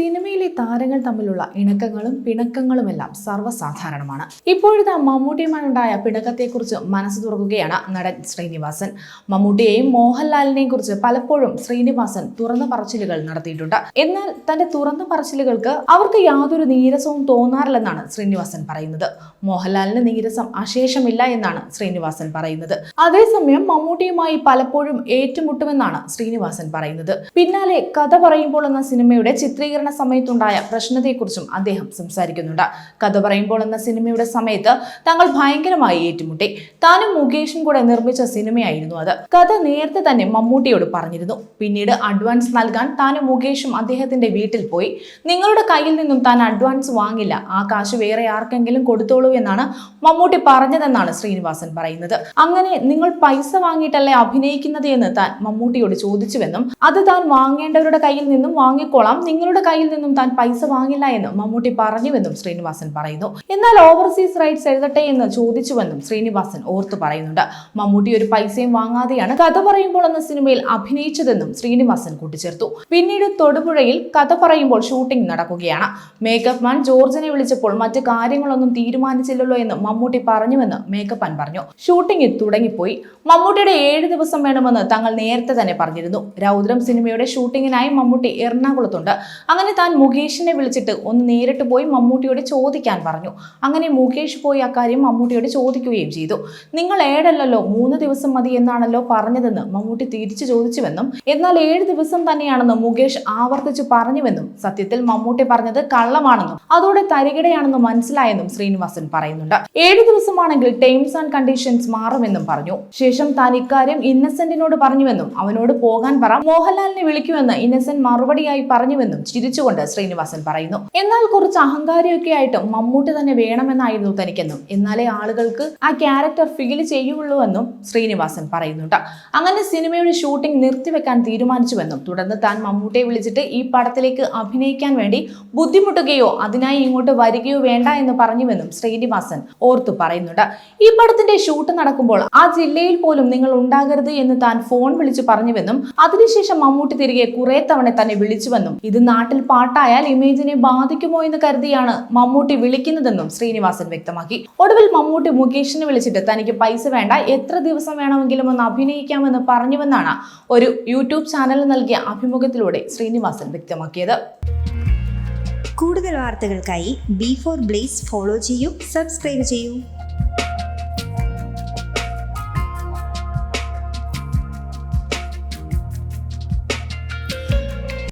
സിനിമയിലെ താരങ്ങൾ തമ്മിലുള്ള ഇണക്കങ്ങളും പിണക്കങ്ങളുമെല്ലാം സർവസാധാരണമാണ്. ഇപ്പോഴത്തെ മമ്മൂട്ടിയുമായുണ്ടായ പിണക്കത്തെക്കുറിച്ച് മനസ്സ് തുറക്കുകയാണ് നടൻ ശ്രീനിവാസൻ. മമ്മൂട്ടിയെയും മോഹൻലാലിനെയും കുറിച്ച് പലപ്പോഴും ശ്രീനിവാസൻ തുറന്ന പറച്ചിലുകൾ നടത്തിയിട്ടുണ്ട്. എന്നാൽ തന്റെ തുറന്ന പറച്ചിലുകൾക്ക് അവർക്ക് യാതൊരു നീരസവും തോന്നാറില്ലെന്നാണ് ശ്രീനിവാസൻ പറയുന്നത്. മോഹൻലാലിന് നീരസം അശേഷമില്ല എന്നാണ് ശ്രീനിവാസൻ പറയുന്നത്. അതേസമയം മമ്മൂട്ടിയുമായി പലപ്പോഴും ഏറ്റുമുട്ടുമെന്നാണ് ശ്രീനിവാസൻ പറയുന്നത്. പിന്നാലെ കഥ പറയുമ്പോൾ എന്ന സിനിമയുടെ ചിത്രീകരണ സമയത്തുണ്ടായ പ്രശ്നത്തെക്കുറിച്ചും അദ്ദേഹം സംസാരിക്കുന്നുണ്ട്. കഥ പറയുമ്പോൾ എന്ന സിനിമയുടെ സമയത്ത് തങ്ങൾ ഭയങ്കരമായി ഏറ്റുമുട്ടി. താനും മുകേഷും കൂടെ നിർമ്മിച്ച സിനിമയായിരുന്നു അത്. കഥ നേരത്തെ തന്നെ മമ്മൂട്ടിയോട് പറഞ്ഞിരുന്നു. പിന്നീട് അഡ്വാൻസ് നൽകാൻ താനും മുകേഷും അദ്ദേഹത്തിന്റെ വീട്ടിൽ പോയി. നിങ്ങളുടെ കയ്യിൽ നിന്നും താൻ അഡ്വാൻസ് വാങ്ങില്ല. ആ കാശ് വേറെ ആർക്കെങ്കിലും കൊടുത്തോളൂ എന്നാണ് മമ്മൂട്ടി പറഞ്ഞതെന്നാണ് ശ്രീനിവാസൻ പറയുന്നത്. അങ്ങനെ നിങ്ങൾ പൈസ വാങ്ങിയിട്ടല്ലേ അഭിനയിക്കുന്നത് എന്ന് താൻ മമ്മൂട്ടിയോട് ചോദിച്ചുവെന്നും അത് താൻ വാങ്ങേണ്ടവരുടെ കയ്യിൽ നിന്നും വാങ്ങിക്കോളാം. നിങ്ങളുടെ കയ്യിൽ നിന്നും താൻ പൈസ വാങ്ങില്ല എന്ന് മമ്മൂട്ടി പറഞ്ഞുവെന്നും ശ്രീനിവാസൻ പറയുന്നു. എന്നാൽ ഓവർസീസ് റൈറ്റ്സ് എഴുതട്ടെ എന്ന് ചോദിച്ചുവെന്നും ശ്രീനിവാസൻ ഓർത്തു പറയുന്നുണ്ട്. മമ്മൂട്ടി ഒരു പൈസയും വാങ്ങാതെയാണ് കഥ പറയുമ്പോൾ എന്ന സിനിമയിൽ അഭിനയിച്ചതെന്നും ശ്രീനിവാസൻ കൂട്ടിച്ചേർത്തു. പിന്നീട് തൊടുപുഴയിൽ കഥ പറയുമ്പോൾ ഷൂട്ടിംഗ് നടക്കുകയാണ്. മേക്കപ്പ് മാൻ ജോർജിനെ വിളിച്ചപ്പോൾ മറ്റ് കാര്യങ്ങളൊന്നും തീരുമാനിച്ചില്ലല്ലോ എന്ന് മമ്മൂട്ടി പറഞ്ഞുവെന്ന് മേക്കപ്പ് മാൻ പറഞ്ഞു. ഷൂട്ടിംഗ് തുടങ്ങിപ്പോയി. മമ്മൂട്ടിയുടെ ഏഴ് ദിവസം വേണമെന്ന് തങ്ങൾ നേരത്തെ തന്നെ പറഞ്ഞിരുന്നു. രൗദ്രം സിനിമയുടെ ഷൂട്ടിങ്ങിനായി മമ്മൂട്ടി എറണാകുളത്തുണ്ട്. അങ്ങനെ താൻ മുകേഷിനെ വിളിച്ചിട്ട് ഒന്ന് നേരിട്ട് പോയി മമ്മൂട്ടിയോട് ചോദിക്കാൻ പറഞ്ഞു. അങ്ങനെ മുകേഷ് പോയി അക്കാര്യം മമ്മൂട്ടിയോട് ചോദിക്കുകയും ചെയ്തു. നിങ്ങൾ ഏഴല്ലല്ലോ മൂന്ന് ദിവസം മതി എന്നാണല്ലോ പറഞ്ഞതെന്ന് മമ്മൂട്ടി തിരിച്ചു ചോദിച്ചുവെന്നും എന്നാൽ ഏഴ് ദിവസം തന്നെയാണെന്ന് മുകേഷ് ആവർത്തിച്ചു പറഞ്ഞുവെന്നും സത്യത്തിൽ മമ്മൂട്ടി പറഞ്ഞത് കള്ളമാണെന്നും അതോടെ തരികിടയാണെന്നും മനസ്സിലായെന്നും ശ്രീനിവാസൻ പറയുന്നുണ്ട്. ഏഴ് ദിവസമാണെങ്കിൽ ടേംസ് ആൻഡ് കണ്ടീഷൻസ് മാറുമെന്നും പറഞ്ഞു. ശേഷം താൻ ഇക്കാര്യം ഇന്നസെന്റിനോട് പറഞ്ഞുവെന്നും അവനോട് പോകാൻ പറ. മോഹൻലാലിനെ വിളിക്കുമെന്ന് ഇന്നസെന്റ് മറുപടിയായി പറഞ്ഞുവെന്നും ചിരിച്ചുകൊണ്ട് ശ്രീനിവാസൻ പറയുന്നു. എന്നാൽ കുറച്ച് അഹങ്കാരിയൊക്കെ ആയിട്ട് മമ്മൂട്ടി തന്നെ വേണമെന്നായിരുന്നു തനിക്കെന്നും. എന്നാലേ ആളുകൾക്ക് ആ ക്യാരക്ടർ ഫീൽ ചെയ്യുള്ളൂ എന്നും ശ്രീനിവാസൻ പറയുന്നുണ്ട്. അങ്ങനെ സിനിമയുടെ ഷൂട്ടിംഗ് നിർത്തിവെക്കാൻ തീരുമാനിച്ചുവെന്നും തുടർന്ന് താൻ മമ്മൂട്ടിയെ വിളിച്ചിട്ട് ഈ പടത്തിലേക്ക് അഭിനയിക്കാൻ വേണ്ടി ബുദ്ധിമുട്ടുകയോ അതിനായി ഇങ്ങോട്ട് വരികയോ വേണ്ട എന്ന് പറഞ്ഞുവെന്നും ശ്രീനിവാസൻ ഓർത്തു പറയുന്നുണ്ട്. ഈ പടത്തിന്റെ ഷൂട്ട് നടക്കുമ്പോൾ ആ ജില്ലയിൽ പോലും നിങ്ങൾ ഉണ്ടാകരുത് എന്ന് താൻ ഫോൺ വിളിച്ചു പറഞ്ഞുവെന്നും അതിനുശേഷം മമ്മൂട്ടി തിരികെ കുറെ തവണ തന്നെ വിളിച്ചുവെന്നും ഇത് നാട്ടിൽ പാട്ടായാൽ ഇമേജിനെ ബാധിക്കുമോ എന്ന് കരുതിയാണ് മമ്മൂട്ടി വിളിക്കുന്നതെന്നും ശ്രീനിവാസൻ വ്യക്തമാക്കി. ഒടുവിൽ മമ്മൂട്ടി മുകേഷിനെ വിളിച്ചിട്ട് തനിക്ക് പൈസ വേണ്ട എത്ര ദിവസം വേണമെങ്കിലും ഒന്ന് അഭിനയിക്കാമെന്ന് പറഞ്ഞുവെന്നാണ് ഒരു യൂട്യൂബ് ചാനൽ നൽകിയ അഭിമുഖത്തിലൂടെ ശ്രീനിവാസൻ വ്യക്തമാക്കിയത്. കൂടുതൽ വാർത്തകൾക്കായി ബി ഫോർ ബ്ലേസ് ഫോളോ ചെയ്യൂ സബ്സ്ക്രൈബ് ചെയ്യൂ.